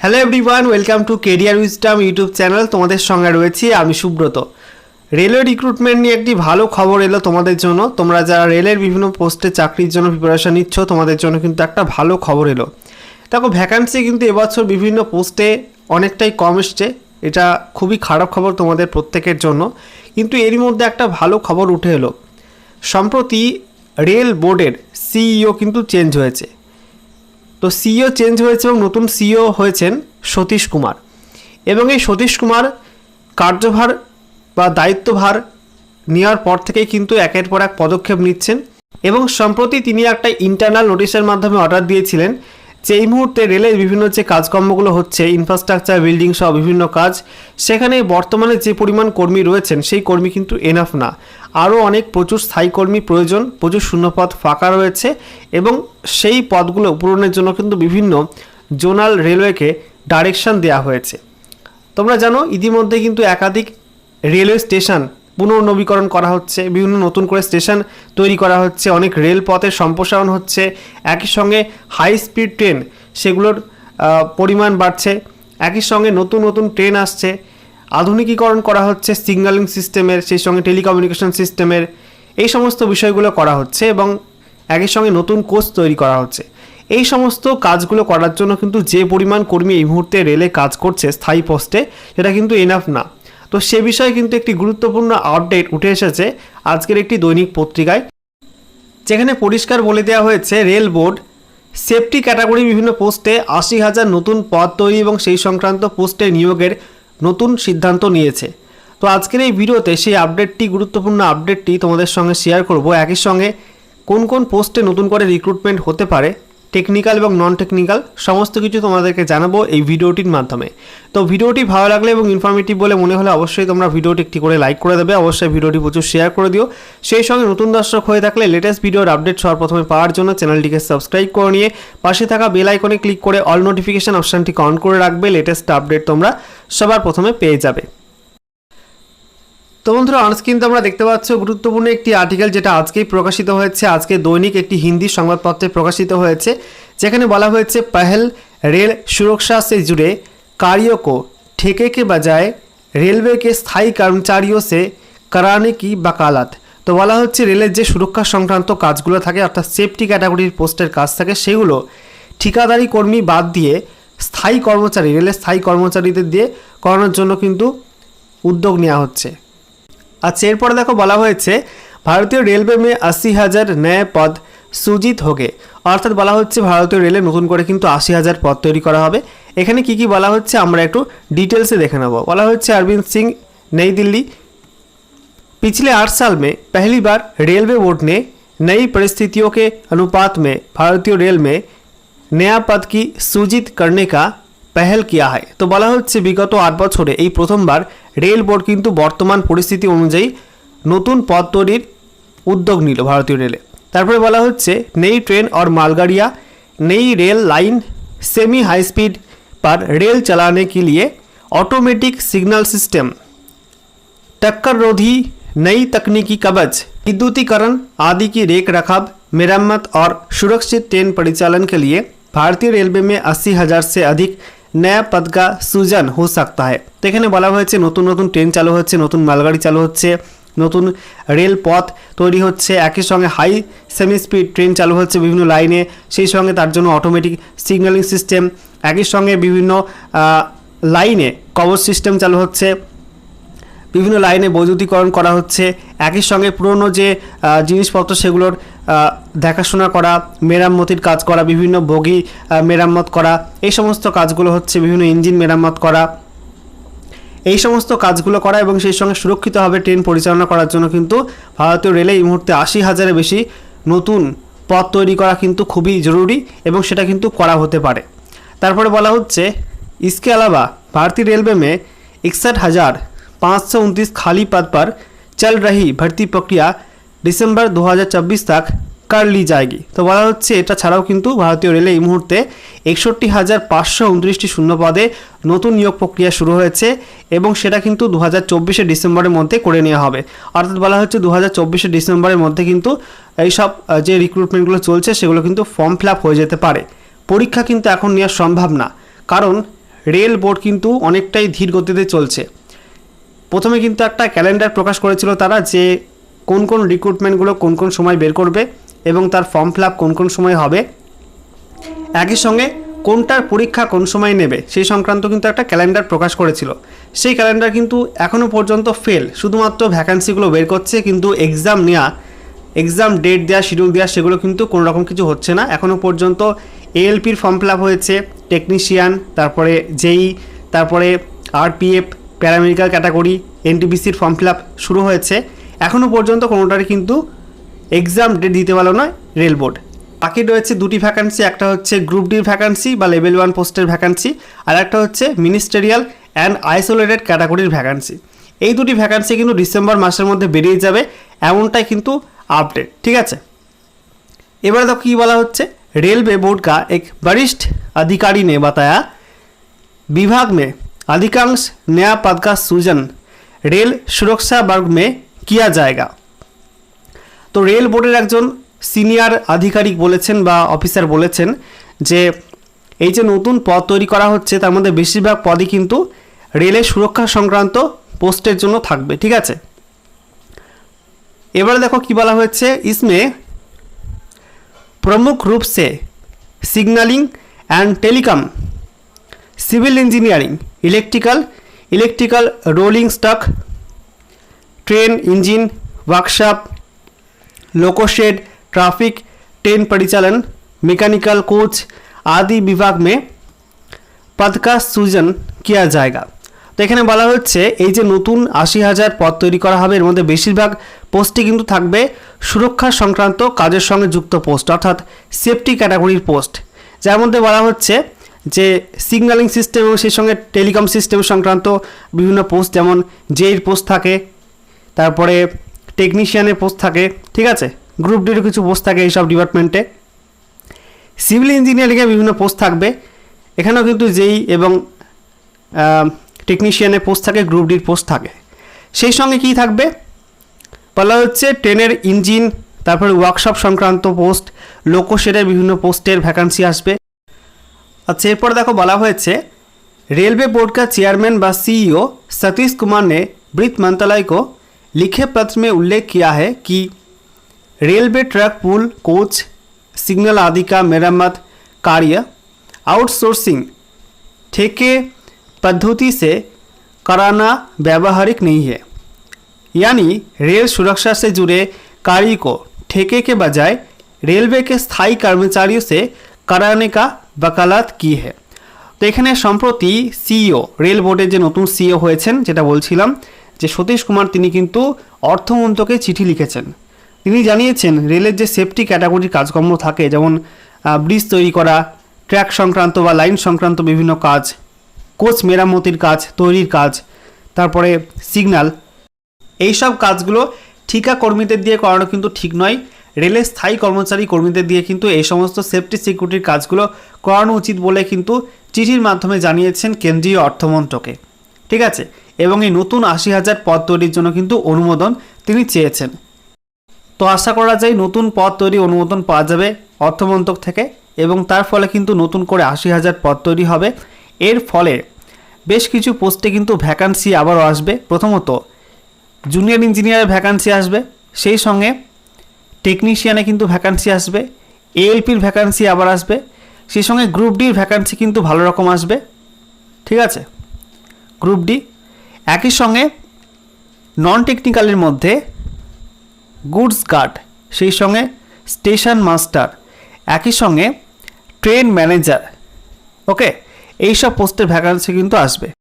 Hello everyone welcome to career wisdom YouTube channel তোমাদের সঙ্গে রয়েছি আমি সুব্রত। রেলওয়ে রিক্রুটমেন্ট নিয়ে একটি ভালো খবর এলো তোমাদের জন্য। তোমরা যারা রেলের বিভিন্ন পোস্টে চাকরির জন্য প্রিপারেশন নিচ্ছ, তোমাদের জন্য কিন্তু একটা ভালো খবর এলো। দেখো ভ্যাকান্সি কিন্তু এবছর বিভিন্ন পোস্টে অনেকটাই কম এসছে। এটা খুবই খারাপ খবর তোমাদের প্রত্যেকের জন্য। কিন্তু এরই মধ্যে একটা ভালো খবর উঠে এলো। সম্প্রতি রেল বোর্ডের সিইও কিন্তু চেঞ্জ হয়েছে। তো সিইও চেঞ্জ হয়েছে এবং নতুন সিইও হয়েছেন সতীশ কুমার। এবং এই সতীশ কুমার কার্যভার বা দায়িত্বভার নেওয়ার পর থেকেই কিন্তু একের পর এক পদক্ষেপ নিচ্ছেন এবং সম্প্রতি তিনি একটা ইন্টারনাল নোটিশের মাধ্যমে অর্ডার দিয়েছিলেন যে এই মুহূর্তে রেলের বিভিন্ন যে কাজকর্মগুলো হচ্ছে ইনফ্রাস্ট্রাকচার বিল্ডিং সহ বিভিন্ন কাজ, সেখানে বর্তমানে যে পরিমাণ কর্মী রয়েছেন, সেই কর্মী কিন্তু এনাফ না। আরও অনেক প্রচুর স্থায়ী কর্মী প্রয়োজন, প্রচুর শূন্যপদ ফাঁকা রয়েছে এবং সেই পদগুলো পূরণের জন্য কিন্তু বিভিন্ন জোনাল রেলওয়েকে ডাইরেকশন দেওয়া হয়েছে। তোমরা জানো, ইতিমধ্যে কিন্তু একাধিক রেলওয়ে স্টেশন পুনর্নবীকরণ করা হচ্ছে, বিভিন্ন নতুন করে স্টেশন তৈরি করা হচ্ছে, অনেক রেলপথের সম্প্রসারণ হচ্ছে, একই সঙ্গে হাই স্পিড ট্রেন সেগুলোর পরিমাণ বাড়ছে, একই সঙ্গে নতুন নতুন ট্রেন আসছে, আধুনিকীকরণ করা হচ্ছে সিগন্যালিং সিস্টেমের সেই সঙ্গে টেলিকমিউনিকেশন সিস্টেমের এই সমস্ত বিষয়গুলো করা হচ্ছে এবং একই সঙ্গে নতুন কোচ তৈরি করা হচ্ছে। এই সমস্ত কাজগুলো করার জন্য কিন্তু যে পরিমাণ কর্মী এই মুহূর্তে রেলে কাজ করছে, স্থায়ী পোস্টে সেটা কিন্তু এনাফ না। তো সে বিষয়ে কিন্তু একটি গুরুত্বপূর্ণ আপডেট উঠে এসেছে আজকের একটি দৈনিক পত্রিকায়। যেখানে পরিষ্কার বলে দেওয়া হয়েছে, রেল বোর্ড সেফটি ক্যাটাগরি বিভিন্ন পোস্টে আশি হাজার নতুন পদ তৈরি এবং সেই সংক্রান্ত পোস্টে নিয়োগের নতুন সিদ্ধান্ত নিয়েছে। তো আজকের এই ভিডিওতে সেই আপডেটটি গুরুত্বপূর্ণ আপডেটটি তোমাদের সঙ্গে শেয়ার করব। একই সঙ্গে কোন কোন পোস্টে নতুন করে রিক্রুটমেন্ট হতে পারে টেকনিক্যাল এবং নন টেকনিক্যাল সমস্ত কিছু তোমাদেরকে জানাব এই ভিডিওটির মাধ্যমে। তো ভিডিওটি ভালো লাগলে এবং ইনফরমেটিভ বলে মনে হলে অবশ্যই তোমরা ভিডিওটি একটি করে লাইক করে দেবে, অবশ্যই ভিডিওটি প্রচুর শেয়ার করে দিও। সেই সঙ্গে নতুন দর্শক হয়ে থাকলে লেটেস্ট ভিডিওর আপডেট সবার প্রথমে পাওয়ার জন্য চ্যানেলটিকে সাবস্ক্রাইব করে নিয়ে পাশে থাকা বেল আইকনে ক্লিক করে অল নোটিফিকেশন অপশানটিকে অন করে রাখবে লেটেস্ট আপডেট তোমরা সবার প্রথমে পেয়ে যাবে। তো বন্ধুরা অনস্ক্রিন তোমরা দেখতে পাচ্ছ গুরুত্বপূর্ণ একটি আর্টিকেল যেটা আজকেই প্রকাশিত হয়েছে। আজকে দৈনিক একটি হিন্দি সংবাদপত্রে প্রকাশিত হয়েছে, যেখানে বলা হয়েছে, পহেল রেল সুরক্ষা সে জুড়ে কার্ডিওকো ঠেকে কে বাজায় রেলওয়েকে স্থায়ী কর্মচারীও সে করানে কি বাকালাত? তো বলা হচ্ছে, রেলের যে সুরক্ষা সংক্রান্ত কাজগুলো থাকে, অর্থাৎ সেফটি ক্যাটাগরির পোস্টের কাজ থাকে, সেগুলো ঠিকাদারি কর্মী বাদ দিয়ে স্থায়ী কর্মচারী, রেলের স্থায়ী কর্মচারীদের দিয়ে করানোর জন্য কিন্তু উদ্যোগ নেওয়া হচ্ছে। আচ্ছা এরপরে দেখো বলা হয়েছে ভারতীয় রেলওয়ে মে আশি হাজার ন্যায় পদ সুজিত হোগে অর্থাৎ বলা হচ্ছে ভারতীয় রেলে নতুন করে কিন্তু আশি হাজার পদ তৈরি করা হবে এখানে কি কি বলা হচ্ছে আমরা একটু ডিটেলসে দেখে নেব বলা হচ্ছে অরবিন্দ সিং नई दिल्ली पिछले आठ साल में पहली बार रेलवे बोर्ड ने नई परिस्थितियों के अनुपात में भारतीय रेल में नया पद की सूजित करने का পেহেল কিয়া হয় তো বলা হচ্ছে বিগত আট বছরে এই প্রথমবার রেল বোর্ড কিন্তু বর্তমান পরিস্থিতি অনুযায়ী নতুন পদ তৈরির উদ্যোগ নিল ভারতীয় রেলে তারপরে বলা হচ্ছে নেই ট্রেন और मालगाड़ियाँ नई rail line semi high speed पर रेल चलाने के लिए ऑटोमेटिक सिग्नल सिस्टम टक्कर रोधी नई तकनीकी कवच विद्युतीकरण आदि की रेख रखाव मरम्मत और सुरक्षित ट्रेन परिचालन के लिए भारतीय रेलवे में अस्सी हजार से अधिक নয়া পদকা সুজন হো সাকতা হয় তো এখানে বলা হয়েছে নতুন নতুন ট্রেন চালু হচ্ছে নতুন মালগাড়ি চালু হচ্ছে নতুন রেলপথ তৈরি হচ্ছে একই সঙ্গে হাই সেমি স্পিড ট্রেন চালু হচ্ছে বিভিন্ন লাইনে সেই সঙ্গে তার জন্য অটোমেটিক সিগন্যালিং সিস্টেম একই সঙ্গে বিভিন্ন লাইনে কবর সিস্টেম চালু হচ্ছে বিভিন্ন লাইনে বৈদ্যুতিকরণ করা হচ্ছে একই সঙ্গে পুরনো যে জিনিসপত্র সেগুলোর দেখাশোনা করা মেরামতির কাজ করা বিভিন্ন বগি আহ, মেরামত করা এই সমস্ত কাজগুলো হচ্ছে বিভিন্ন ইঞ্জিন মেরামত করা এই সমস্ত কাজগুলো করা এবং সেই সঙ্গে সুরক্ষিতভাবে ট্রেন পরিচালনা করার জন্য কিন্তু ভারতীয় রেলে এই মুহূর্তে আশি হাজারের বেশি নতুন পথ তৈরি করা কিন্তু খুবই জরুরি এবং সেটা কিন্তু করা হতে পারে তারপরে বলা হচ্ছে इसके अलावा भारतीय रेलवे में इकसठ हज़ार पाँच सौ उनतीस खाली पद पर चल रही भर्ती प्रक्रिया ডিসেম্বর দু तक কার্লি জায়গি। তো বলা হচ্ছে, এটা ছাড়াও কিন্তু ভারতীয় রেলে এই মুহূর্তে একষট্টি হাজার পাঁচশো উনত্রিশটি শূন্য পদে নতুন নিয়োগ প্রক্রিয়া শুরু হয়েছে এবং সেটা কিন্তু দু হাজার চব্বিশে ডিসেম্বরের মধ্যে করে নেওয়া হবে। অর্থাৎ বলা হচ্ছে দু হাজার চব্বিশে ডিসেম্বরের মধ্যে কিন্তু এইসব যে রিক্রুটমেন্টগুলো চলছে, সেগুলো কিন্তু ফর্ম ফিল হয়ে যেতে পারে। পরীক্ষা কিন্তু এখন নেওয়া সম্ভব না, কারণ রেল বোর্ড কিন্তু অনেকটাই ধীর গতিতে চলছে। প্রথমে কিন্তু একটা ক্যালেন্ডার প্রকাশ করেছিল তারা যে কোন কোন রিক্রুটমেন্টগুলো কোন কোন সময় বের করবে। এবং তার ফর্ম ফিল কোন কোন সময় হবে? একই সঙ্গে কোনটার পরীক্ষা কোন সময় নেবে? সেই সংক্রান্ত কিন্তু একটা ক্যালেন্ডার প্রকাশ করেছিল। সেই ক্যালেন্ডার কিন্তু এখনও পর্যন্ত ফেল। শুধুমাত্র ভ্যাকান্সিগুলো বের করছে, কিন্তু এক্সাম নেওয়া এক্সাম ডেট দেওয়া শিডিউল দেওয়া সেগুলো কিন্তু কোনো রকম কিছু হচ্ছে না। এখনও পর্যন্ত এএলপির ফর্ম ফিল হয়েছে টেকনিশিয়ান তারপরে জেই তারপরে আরপিএফ প্যারামেডিক্যাল ক্যাটাগরি এনটিপিসির ফর্ম ফিল শুরু হয়েছে। এখনও পর্যন্ত কোনোটারই কিন্তু এক্সাম ডেট দিতে পারলো না রেল বোর্ড বাকি রয়েছে দুটি ভ্যাকান্সি একটা হচ্ছে গ্রুপ ডির ভ্যাকান্সি বা লেভেল ওয়ান পোস্টের ভ্যাকান্সি আর একটা হচ্ছে মিনিস্টেরিয়াল অ্যান্ড আইসোলেটেড ক্যাটাগরির ভ্যাকান্সি এই দুটি ভ্যাকান্সি কিন্তু ডিসেম্বর মাসের মধ্যে বেরিয়ে যাবে এমনটাই কিন্তু আপডেট ঠিক আছে এবারে দেখো কী বলা হচ্ছে रेलवे बोर्ड का एक वरिष्ठ अधिकारी ने बताया विभाग में अधिकांश नया पद का सृजन रेल सुरक्षा वर्ग में किया जाएगा তো রেল বোর্ডের একজন সিনিয়র আধিকারিক বলেছেন বা অফিসার বলেছেন যে এই যে নতুন পদ তৈরি করা হচ্ছে, তার মধ্যে বেশিরভাগ পদই কিন্তু রেলের সুরক্ষা সংক্রান্ত পোস্টের জন্য থাকবে, ঠিক আছে? এবারে দেখো কি বলা হয়েছে, ইসমে প্রমুখ রূপ সে signalling and telecom, civil engineering, electrical electrical rolling stock, train, engine, workshop loco shed traffic train परिचालन मैकेनिकल कोच आदि विभाग में পদ কা সৃজন কিয়া জায়গা তো এখানে বলা হচ্ছে এই যে নতুন আশি হাজার পদ তৈরি করা হবে এর মধ্যে বেশিরভাগ পোস্টই কিন্তু থাকবে সুরক্ষা সংক্রান্ত কাজের সঙ্গে যুক্ত পোস্ট অর্থাৎ সেফটি ক্যাটাগরির পোস্ট যার মধ্যে বলা হচ্ছে যে সিগন্যালিং সিস্টেম এবং সেই সঙ্গে টেলিকম সিস্টেম সংক্রান্ত বিভিন্ন পোস্ট যেমন জেইর পোস্ট থাকে তারপরে টেকনিশিয়ানের পোস্ট থাকে ঠিক আছে গ্রুপ ডির কিছু পোস্ট থাকে এইসব ডিপার্টমেন্টে সিভিল ইঞ্জিনিয়ারিংয়ে বিভিন্ন পোস্ট থাকবে এখানেও কিন্তু যেই এবং টেকনিশিয়ানের পোস্ট থাকে গ্রুপ ডির পোস্ট থাকে সেই সঙ্গে কী থাকবে বলা হচ্ছে ট্রেনের ইঞ্জিন তারপরে ওয়ার্কশপ সংক্রান্ত পোস্ট লোকোশেডের বিভিন্ন পোস্টের ভ্যাকান্সি আসবে আচ্ছা এরপর দেখো বলা হয়েছে रेलवे बोर्ड का चेयरमैन व सीईओ सतीश कुमार ने वित्त मंत्रालय को लिखे पत्र में उल्लेख किया है कि रेलवे ट्रैक पुल कोच सिग्नल आदि का मरम्मत कार्य आउटसोर्सिंग ठेके पद्धति से कराना व्यावहारिक नहीं है यानी रेल सुरक्षा से जुड़े कार्य को ठेके के बजाय रेलवे के स्थायी कर्मचारियों से कराने का वकालत की है তো এখানে সম্প্রতি সিইও রেল বোর্ডের যে নতুন সিইও হয়েছেন যেটা বলছিলাম যে সতীশ কুমার তিনি কিন্তু অর্থমন্ত্রকে চিঠি লিখেছেন। তিনি জানিয়েছেন, রেলের যে সেফটি ক্যাটাগরির কাজকর্ম থাকে, যেমন ব্রিজ তৈরি করা ট্র্যাক সংক্রান্ত বা লাইন সংক্রান্ত বিভিন্ন কাজ কোচ মেরামতির কাজ, তৈরির কাজ, তারপরে সিগন্যাল এইসব কাজগুলো ঠিকা কর্মীদের দিয়ে করানো কিন্তু ঠিক নয়। রেলের স্থায়ী কর্মচারী কর্মীদের দিয়ে কিন্তু এই সমস্ত সেফটি সিকিউরিটির কাজগুলো করানো উচিত বলে কিন্তু চিঠির মাধ্যমে জানিয়েছেন কেন্দ্রীয় অর্থমন্ত্রকে। ঠিক আছে? এবং এই নতুন আশি হাজার পদ তৈরির জন্য কিন্তু অনুমোদন তিনি চেয়েছেন। তো আশা করা যায় নতুন পদ তৈরি অনুমোদন পাওয়া যাবে অর্থমন্ত্রক থেকে এবং তার ফলে কিন্তু নতুন করে আশি হাজার পদ তৈরি হবে। এর ফলে বেশ কিছু পোস্টে কিন্তু ভ্যাকান্সি আবারও আসবে। প্রথমত জুনিয়র ইঞ্জিনিয়ারের ভ্যাকান্সি আসবে। সেই সঙ্গে টেকনিশিয়ানে কিন্তু ভ্যাকান্সি আসবে। এএলপির ভ্যাকান্সি আবার আসবে। সেই সঙ্গে গ্রুপ ডির ভ্যাকান্সি কিন্তু ভালো রকম আসবে। ঠিক আছে? Group D. একই সঙ্গে নন টেকনিক্যালের মধ্যে গুডস গার্ড সেই সঙ্গে স্টেশন মাস্টার একই সঙ্গে ট্রেন ম্যানেজার ওকে এইসব পোস্টের ভ্যাকান্সি কিন্তু আসবে।